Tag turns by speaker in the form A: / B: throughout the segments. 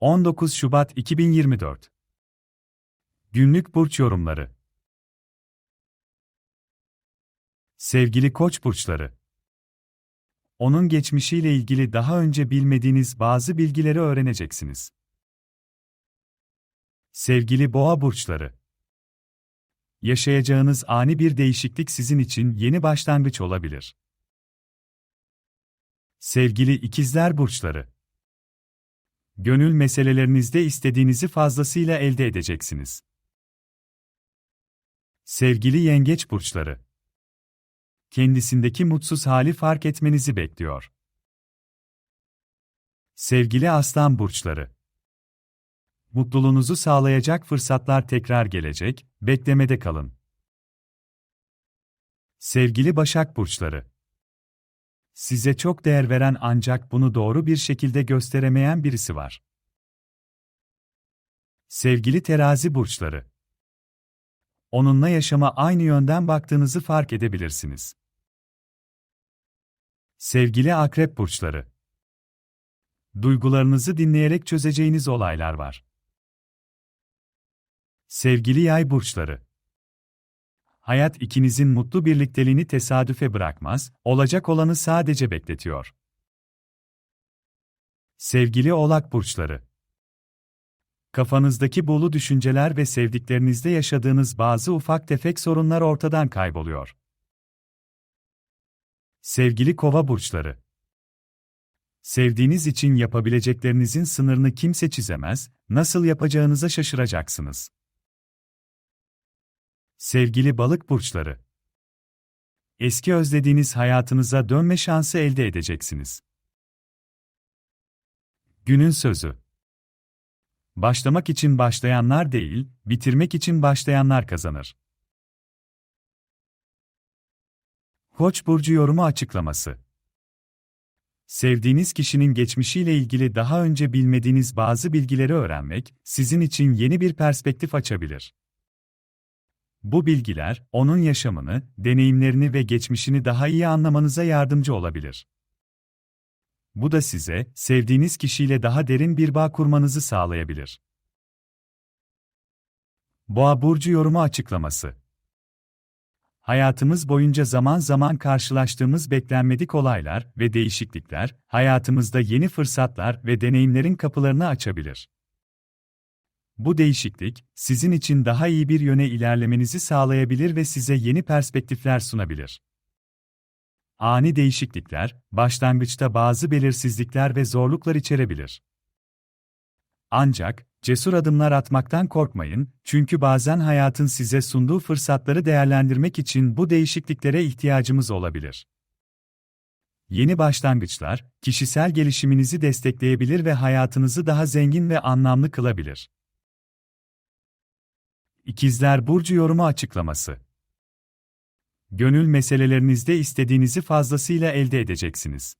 A: 19 Şubat 2024 Günlük burç yorumları. Sevgili Koç burçları. Onun geçmişiyle ilgili daha önce bilmediğiniz bazı bilgileri öğreneceksiniz. Sevgili Boğa burçları. Yaşayacağınız ani bir değişiklik sizin için yeni başlangıç olabilir. Sevgili İkizler burçları. Gönül meselelerinizde istediğinizi fazlasıyla elde edeceksiniz. Sevgili Yengeç burçları. Kendisindeki mutsuz hali fark etmenizi bekliyor. Sevgili Aslan burçları. Mutluluğunuzu sağlayacak fırsatlar tekrar gelecek, beklemede kalın. Sevgili Başak burçları. Size çok değer veren ancak bunu doğru bir şekilde gösteremeyen birisi var. Sevgili terazi burçları. Onunla yaşama aynı yönden baktığınızı fark edebilirsiniz. Sevgili akrep burçları. Duygularınızı dinleyerek çözeceğiniz olaylar var. Sevgili yay burçları. Hayat ikinizin mutlu birlikteliğini tesadüfe bırakmaz, olacak olanı sadece bekletiyor. Sevgili Oğlak burçları. Kafanızdaki buğulu düşünceler ve sevdiklerinizde yaşadığınız bazı ufak tefek sorunlar ortadan kayboluyor. Sevgili Kova burçları. Sevdiğiniz için yapabileceklerinizin sınırını kimse çizemez, nasıl yapacağınıza şaşıracaksınız. Sevgili balık burçları. Eski özlediğiniz hayatınıza dönme şansı elde edeceksiniz. Günün sözü. Başlamak için başlayanlar değil, bitirmek için başlayanlar kazanır. Koç burcu yorumu açıklaması. Sevdiğiniz kişinin geçmişiyle ilgili daha önce bilmediğiniz bazı bilgileri öğrenmek sizin için yeni bir perspektif açabilir. Bu bilgiler, onun yaşamını, deneyimlerini ve geçmişini daha iyi anlamanıza yardımcı olabilir. Bu da size, sevdiğiniz kişiyle daha derin bir bağ kurmanızı sağlayabilir. Boğa burcu yorumu açıklaması. Hayatımız boyunca zaman zaman karşılaştığımız beklenmedik olaylar ve değişiklikler, hayatımızda yeni fırsatlar ve deneyimlerin kapılarını açabilir. Bu değişiklik, sizin için daha iyi bir yöne ilerlemenizi sağlayabilir ve size yeni perspektifler sunabilir. Ani değişiklikler, başlangıçta bazı belirsizlikler ve zorluklar içerebilir. Ancak, cesur adımlar atmaktan korkmayın, çünkü bazen hayatın size sunduğu fırsatları değerlendirmek için bu değişikliklere ihtiyacımız olabilir. Yeni başlangıçlar, kişisel gelişiminizi destekleyebilir ve hayatınızı daha zengin ve anlamlı kılabilir. İkizler Burcu yorumu açıklaması. Gönül meselelerinizde istediğinizi fazlasıyla elde edeceksiniz.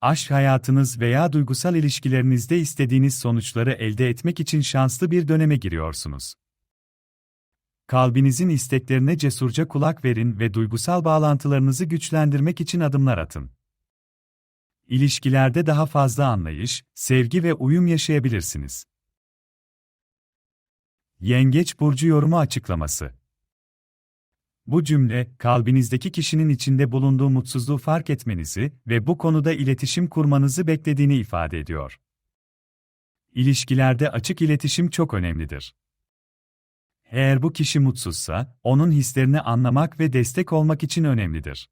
A: Aşk hayatınız veya duygusal ilişkilerinizde istediğiniz sonuçları elde etmek için şanslı bir döneme giriyorsunuz. Kalbinizin isteklerine cesurca kulak verin ve duygusal bağlantılarınızı güçlendirmek için adımlar atın. İlişkilerde daha fazla anlayış, sevgi ve uyum yaşayabilirsiniz. Yengeç burcu yorumu açıklaması. Bu cümle, kalbinizdeki kişinin içinde bulunduğu mutsuzluğu fark etmenizi ve bu konuda iletişim kurmanızı beklediğini ifade ediyor. İlişkilerde açık iletişim çok önemlidir. Eğer bu kişi mutsuzsa, onun hislerini anlamak ve destek olmak için önemlidir.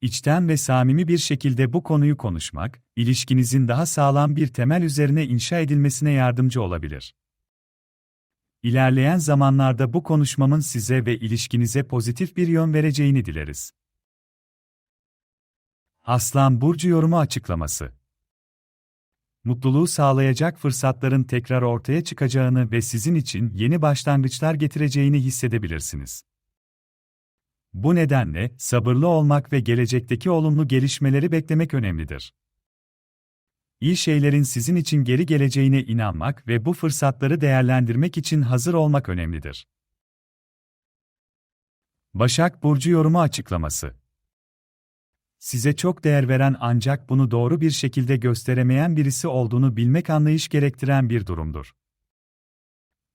A: İçten ve samimi bir şekilde bu konuyu konuşmak, ilişkinizin daha sağlam bir temel üzerine inşa edilmesine yardımcı olabilir. İlerleyen zamanlarda bu konuşmamın size ve ilişkinize pozitif bir yön vereceğini dileriz. Aslan Burcu yorumu açıklaması Mutluluğu sağlayacak fırsatların tekrar ortaya çıkacağını ve sizin için yeni başlangıçlar getireceğini hissedebilirsiniz. Bu nedenle sabırlı olmak ve gelecekteki olumlu gelişmeleri beklemek önemlidir iyi şeylerin sizin için geri geleceğine inanmak ve bu fırsatları değerlendirmek için hazır olmak önemlidir. Başak Burcu yorumu açıklaması Size çok değer veren ancak bunu doğru bir şekilde gösteremeyen birisi olduğunu bilmek anlayış gerektiren bir durumdur.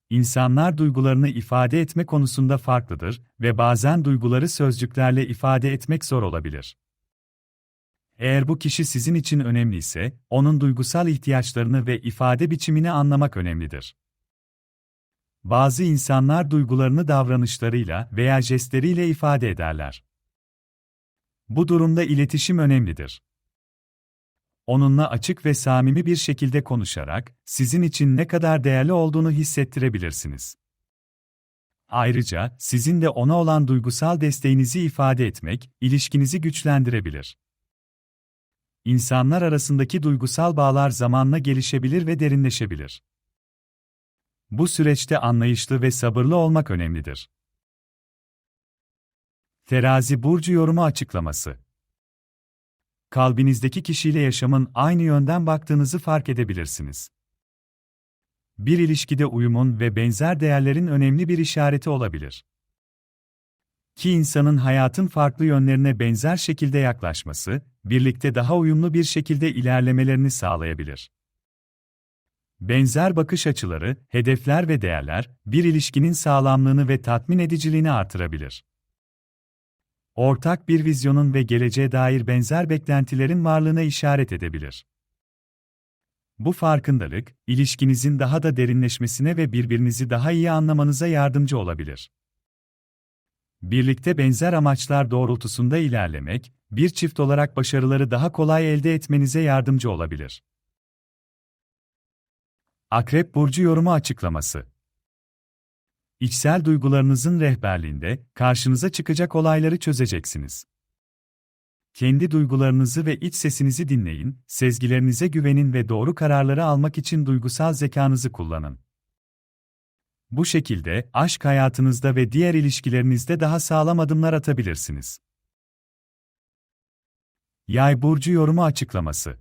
A: İnsanlar duygularını ifade etme konusunda farklıdır ve bazen duyguları sözcüklerle ifade etmek zor olabilir. Eğer bu kişi sizin için önemliyse, onun duygusal ihtiyaçlarını ve ifade biçimini anlamak önemlidir. Bazı insanlar duygularını davranışlarıyla veya jestleriyle ifade ederler. Bu durumda iletişim önemlidir. Onunla açık ve samimi bir şekilde konuşarak sizin için ne kadar değerli olduğunu hissettirebilirsiniz. Ayrıca sizin de ona olan duygusal desteğinizi ifade etmek ilişkinizi güçlendirebilir. İnsanlar arasındaki duygusal bağlar zamanla gelişebilir ve derinleşebilir. Bu süreçte anlayışlı ve sabırlı olmak önemlidir. Terazi burcu yorumu açıklaması. Kalbinizdeki kişiyle yaşamın aynı yönden baktığınızı fark edebilirsiniz. Bir ilişkide uyumun ve benzer değerlerin önemli bir işareti olabilir. Ki insanın hayatın farklı yönlerine benzer şekilde yaklaşması, birlikte daha uyumlu bir şekilde ilerlemelerini sağlayabilir. Benzer bakış açıları, hedefler ve değerler, bir ilişkinin sağlamlığını ve tatmin ediciliğini artırabilir. Ortak bir vizyonun ve geleceğe dair benzer beklentilerin varlığına işaret edebilir. Bu farkındalık, ilişkinizin daha da derinleşmesine ve birbirinizi daha iyi anlamanıza yardımcı olabilir. Birlikte benzer amaçlar doğrultusunda ilerlemek, bir çift olarak başarıları daha kolay elde etmenize yardımcı olabilir. Akrep Burcu Yorumu Açıklaması İçsel duygularınızın rehberliğinde, karşınıza çıkacak olayları çözeceksiniz. Kendi duygularınızı ve iç sesinizi dinleyin, sezgilerinize güvenin ve doğru kararları almak için duygusal zekanızı kullanın. Bu şekilde, aşk hayatınızda ve diğer ilişkilerinizde daha sağlam adımlar atabilirsiniz. Yay burcu yorumu açıklaması.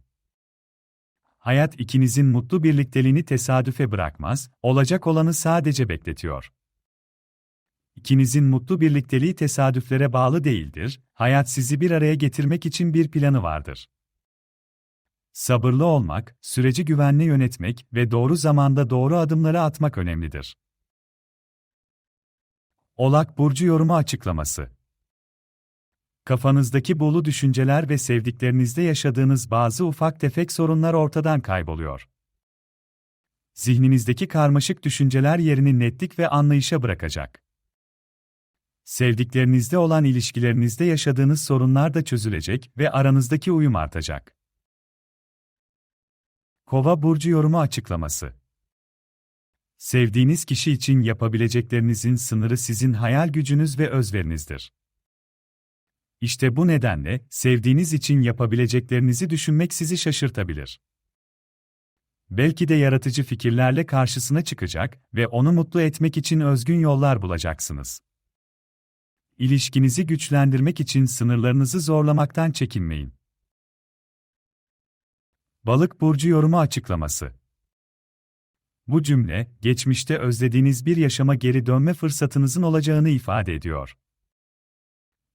A: Hayat ikinizin mutlu birlikteliğini tesadüfe bırakmaz, olacak olanı sadece bekletiyor. İkinizin mutlu birlikteliği tesadüflere bağlı değildir, hayat sizi bir araya getirmek için bir planı vardır. Sabırlı olmak, süreci güvenli yönetmek ve doğru zamanda doğru adımları atmak önemlidir. Olak burcu yorumu açıklaması. Kafanızdaki bulu düşünceler ve sevdiklerinizde yaşadığınız bazı ufak tefek sorunlar ortadan kayboluyor. Zihninizdeki karmaşık düşünceler yerini netlik ve anlayışa bırakacak. Sevdiklerinizde olan ilişkilerinizde yaşadığınız sorunlar da çözülecek ve aranızdaki uyum artacak. Kova burcu yorumu açıklaması Sevdiğiniz kişi için yapabileceklerinizin sınırı sizin hayal gücünüz ve özverinizdir. İşte bu nedenle, sevdiğiniz için yapabileceklerinizi düşünmek sizi şaşırtabilir. Belki de yaratıcı fikirlerle karşısına çıkacak ve onu mutlu etmek için özgün yollar bulacaksınız. İlişkinizi güçlendirmek için sınırlarınızı zorlamaktan çekinmeyin. Balık burcu yorumu açıklaması bu cümle, geçmişte özlediğiniz bir yaşama geri dönme fırsatınızın olacağını ifade ediyor.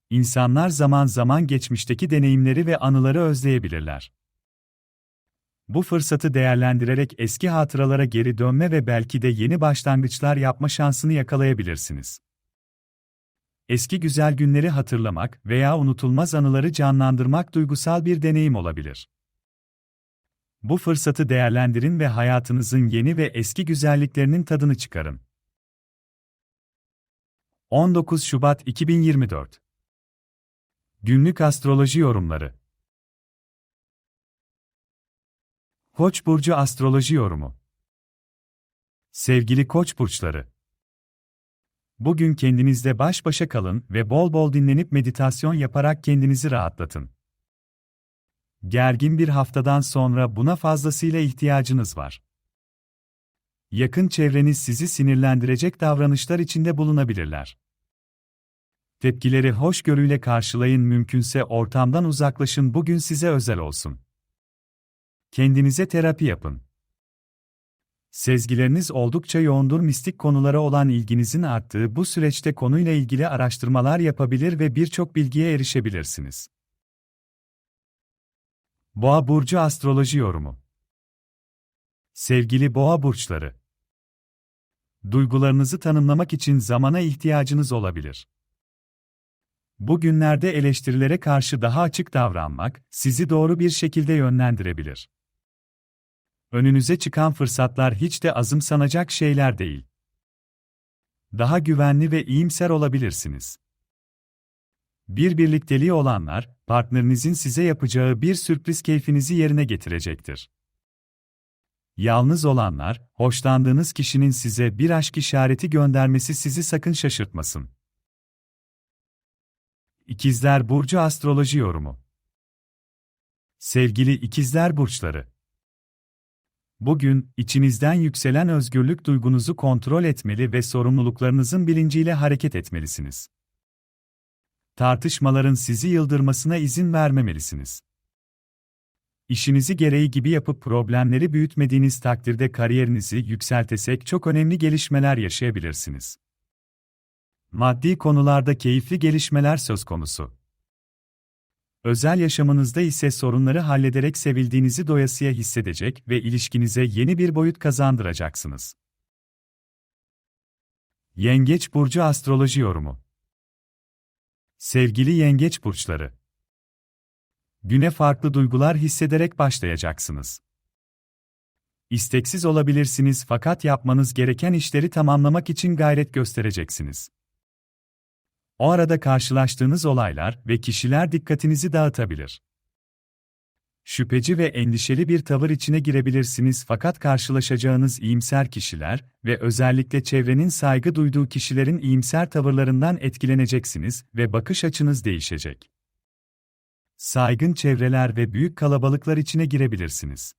A: İnsanlar zaman zaman geçmişteki deneyimleri ve anıları özleyebilirler. Bu fırsatı değerlendirerek eski hatıralara geri dönme ve belki de yeni başlangıçlar yapma şansını yakalayabilirsiniz. Eski güzel günleri hatırlamak veya unutulmaz anıları canlandırmak duygusal bir deneyim olabilir. Bu fırsatı değerlendirin ve hayatınızın yeni ve eski güzelliklerinin tadını çıkarın. 19 Şubat 2024 Günlük astroloji yorumları Koç burcu astroloji yorumu Sevgili Koç burçları Bugün kendinizle baş başa kalın ve bol bol dinlenip meditasyon yaparak kendinizi rahatlatın. Gergin bir haftadan sonra buna fazlasıyla ihtiyacınız var. Yakın çevreniz sizi sinirlendirecek davranışlar içinde bulunabilirler. Tepkileri hoşgörüyle karşılayın mümkünse ortamdan uzaklaşın bugün size özel olsun. Kendinize terapi yapın. Sezgileriniz oldukça yoğundur mistik konulara olan ilginizin arttığı bu süreçte konuyla ilgili araştırmalar yapabilir ve birçok bilgiye erişebilirsiniz. Boğa burcu astroloji yorumu. Sevgili Boğa burçları, duygularınızı tanımlamak için zamana ihtiyacınız olabilir. Bugünlerde eleştirilere karşı daha açık davranmak sizi doğru bir şekilde yönlendirebilir. Önünüze çıkan fırsatlar hiç de azımsanacak şeyler değil. Daha güvenli ve iyimser olabilirsiniz. Bir birlikteliği olanlar, partnerinizin size yapacağı bir sürpriz keyfinizi yerine getirecektir. Yalnız olanlar, hoşlandığınız kişinin size bir aşk işareti göndermesi sizi sakın şaşırtmasın. İkizler Burcu Astroloji Yorumu Sevgili İkizler Burçları Bugün, içinizden yükselen özgürlük duygunuzu kontrol etmeli ve sorumluluklarınızın bilinciyle hareket etmelisiniz. Tartışmaların sizi yıldırmasına izin vermemelisiniz. İşinizi gereği gibi yapıp problemleri büyütmediğiniz takdirde kariyerinizi yükseltesek çok önemli gelişmeler yaşayabilirsiniz. Maddi konularda keyifli gelişmeler söz konusu. Özel yaşamınızda ise sorunları hallederek sevildiğinizi doyasıya hissedecek ve ilişkinize yeni bir boyut kazandıracaksınız. Yengeç burcu astroloji yorumu. Sevgili yengeç burçları, güne farklı duygular hissederek başlayacaksınız. İsteksiz olabilirsiniz fakat yapmanız gereken işleri tamamlamak için gayret göstereceksiniz. O arada karşılaştığınız olaylar ve kişiler dikkatinizi dağıtabilir. Şüpheci ve endişeli bir tavır içine girebilirsiniz fakat karşılaşacağınız iyimser kişiler ve özellikle çevrenin saygı duyduğu kişilerin iyimser tavırlarından etkileneceksiniz ve bakış açınız değişecek. Saygın çevreler ve büyük kalabalıklar içine girebilirsiniz.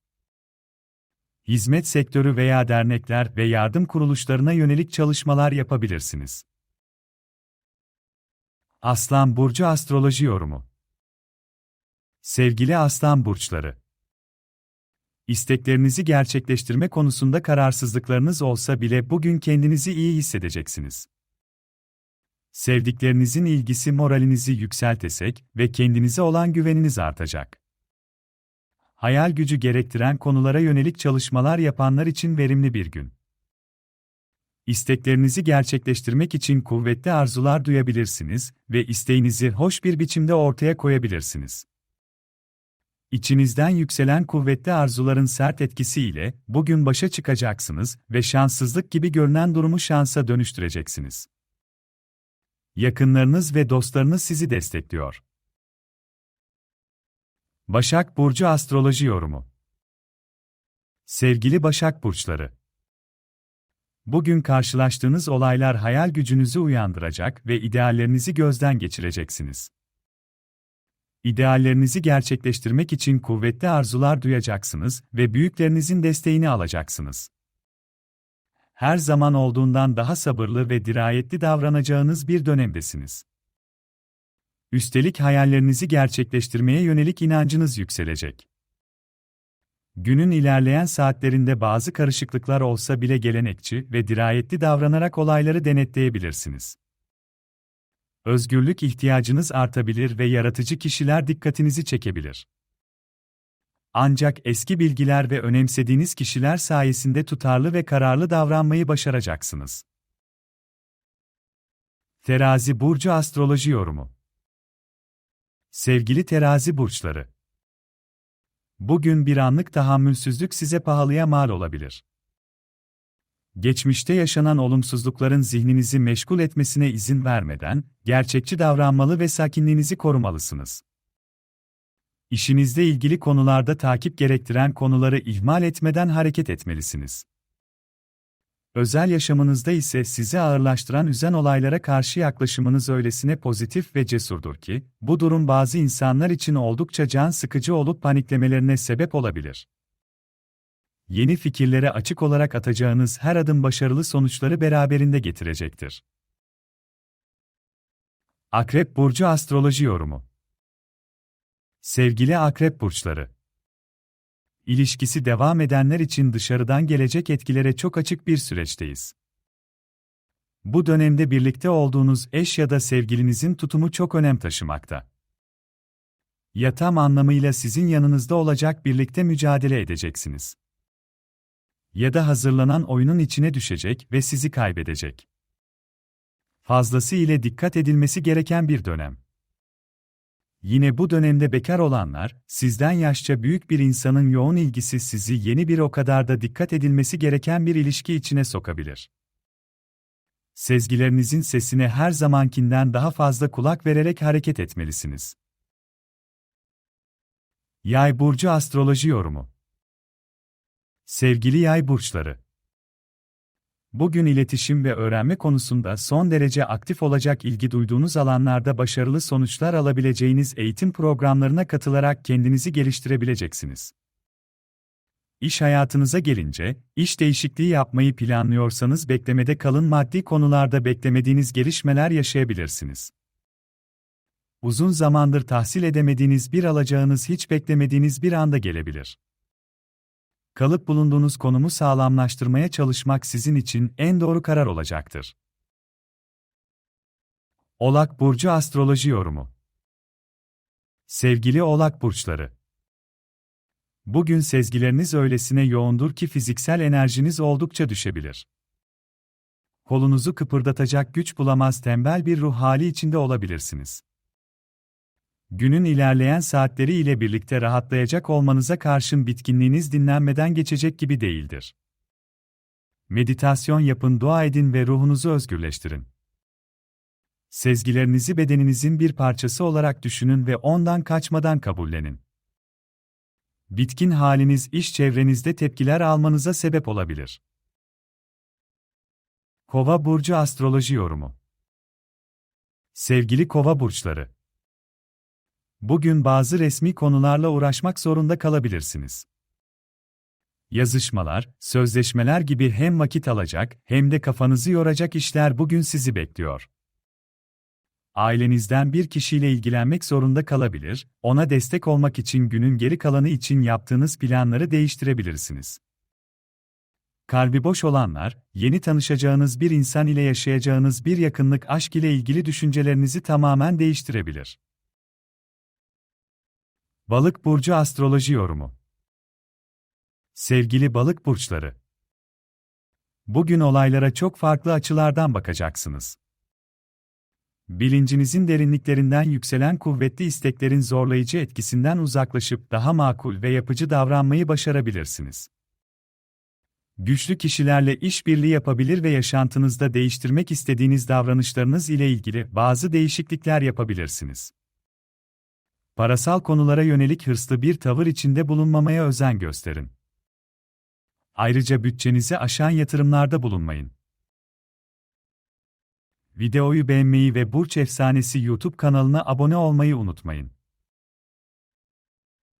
A: Hizmet sektörü veya dernekler ve yardım kuruluşlarına yönelik çalışmalar yapabilirsiniz. Aslan Burcu Astroloji Yorumu Sevgili Aslan Burçları İsteklerinizi gerçekleştirme konusunda kararsızlıklarınız olsa bile bugün kendinizi iyi hissedeceksiniz. Sevdiklerinizin ilgisi moralinizi yükseltecek ve kendinize olan güveniniz artacak. Hayal gücü gerektiren konulara yönelik çalışmalar yapanlar için verimli bir gün. İsteklerinizi gerçekleştirmek için kuvvetli arzular duyabilirsiniz ve isteğinizi hoş bir biçimde ortaya koyabilirsiniz. İçinizden yükselen kuvvetli arzuların sert etkisiyle bugün başa çıkacaksınız ve şanssızlık gibi görünen durumu şansa dönüştüreceksiniz. Yakınlarınız ve dostlarınız sizi destekliyor. Başak Burcu Astroloji Yorumu Sevgili Başak Burçları Bugün karşılaştığınız olaylar hayal gücünüzü uyandıracak ve ideallerinizi gözden geçireceksiniz. İdeallerinizi gerçekleştirmek için kuvvetli arzular duyacaksınız ve büyüklerinizin desteğini alacaksınız. Her zaman olduğundan daha sabırlı ve dirayetli davranacağınız bir dönemdesiniz. Üstelik hayallerinizi gerçekleştirmeye yönelik inancınız yükselecek. Günün ilerleyen saatlerinde bazı karışıklıklar olsa bile gelenekçi ve dirayetli davranarak olayları denetleyebilirsiniz. Özgürlük ihtiyacınız artabilir ve yaratıcı kişiler dikkatinizi çekebilir. Ancak eski bilgiler ve önemsediğiniz kişiler sayesinde tutarlı ve kararlı davranmayı başaracaksınız. Terazi burcu astroloji yorumu. Sevgili terazi burçları, Bugün bir anlık tahammülsüzlük size pahalıya mal olabilir. Geçmişte yaşanan olumsuzlukların zihninizi meşgul etmesine izin vermeden, gerçekçi davranmalı ve sakinliğinizi korumalısınız. İşinizle ilgili konularda takip gerektiren konuları ihmal etmeden hareket etmelisiniz. Özel yaşamınızda ise sizi ağırlaştıran üzen olaylara karşı yaklaşımınız öylesine pozitif ve cesurdur ki, bu durum bazı insanlar için oldukça can sıkıcı olup paniklemelerine sebep olabilir. Yeni fikirlere açık olarak atacağınız her adım başarılı sonuçları beraberinde getirecektir. Akrep Burcu Astroloji Yorumu Sevgili Akrep Burçları İlişkisi devam edenler için dışarıdan gelecek etkilere çok açık bir süreçteyiz. Bu dönemde birlikte olduğunuz eş ya da sevgilinizin tutumu çok önem taşımakta. Ya tam anlamıyla sizin yanınızda olacak birlikte mücadele edeceksiniz. Ya da hazırlanan oyunun içine düşecek ve sizi kaybedecek. Fazlası ile dikkat edilmesi gereken bir dönem. Yine bu dönemde bekar olanlar, sizden yaşça büyük bir insanın yoğun ilgisi sizi yeni bir o kadar da dikkat edilmesi gereken bir ilişki içine sokabilir. Sezgilerinizin sesine her zamankinden daha fazla kulak vererek hareket etmelisiniz. Yay burcu astroloji yorumu. Sevgili yay burçları, Bugün iletişim ve öğrenme konusunda son derece aktif olacak ilgi duyduğunuz alanlarda başarılı sonuçlar alabileceğiniz eğitim programlarına katılarak kendinizi geliştirebileceksiniz. İş hayatınıza gelince, iş değişikliği yapmayı planlıyorsanız beklemede kalın maddi konularda beklemediğiniz gelişmeler yaşayabilirsiniz. Uzun zamandır tahsil edemediğiniz bir alacağınız hiç beklemediğiniz bir anda gelebilir kalıp bulunduğunuz konumu sağlamlaştırmaya çalışmak sizin için en doğru karar olacaktır. Oğlak Burcu Astroloji Yorumu Sevgili Oğlak Burçları Bugün sezgileriniz öylesine yoğundur ki fiziksel enerjiniz oldukça düşebilir. Kolunuzu kıpırdatacak güç bulamaz tembel bir ruh hali içinde olabilirsiniz günün ilerleyen saatleri ile birlikte rahatlayacak olmanıza karşın bitkinliğiniz dinlenmeden geçecek gibi değildir. Meditasyon yapın, dua edin ve ruhunuzu özgürleştirin. Sezgilerinizi bedeninizin bir parçası olarak düşünün ve ondan kaçmadan kabullenin. Bitkin haliniz iş çevrenizde tepkiler almanıza sebep olabilir. Kova burcu astroloji yorumu. Sevgili Kova burçları, Bugün bazı resmi konularla uğraşmak zorunda kalabilirsiniz. Yazışmalar, sözleşmeler gibi hem vakit alacak hem de kafanızı yoracak işler bugün sizi bekliyor. Ailenizden bir kişiyle ilgilenmek zorunda kalabilir, ona destek olmak için günün geri kalanı için yaptığınız planları değiştirebilirsiniz. Kalbi boş olanlar, yeni tanışacağınız bir insan ile yaşayacağınız bir yakınlık aşk ile ilgili düşüncelerinizi tamamen değiştirebilir. Balık burcu astroloji yorumu. Sevgili balık burçları. Bugün olaylara çok farklı açılardan bakacaksınız. Bilincinizin derinliklerinden yükselen kuvvetli isteklerin zorlayıcı etkisinden uzaklaşıp daha makul ve yapıcı davranmayı başarabilirsiniz. Güçlü kişilerle işbirliği yapabilir ve yaşantınızda değiştirmek istediğiniz davranışlarınız ile ilgili bazı değişiklikler yapabilirsiniz parasal konulara yönelik hırslı bir tavır içinde bulunmamaya özen gösterin. Ayrıca bütçenizi aşan yatırımlarda bulunmayın. Videoyu beğenmeyi ve Burç Efsanesi YouTube kanalına abone olmayı unutmayın.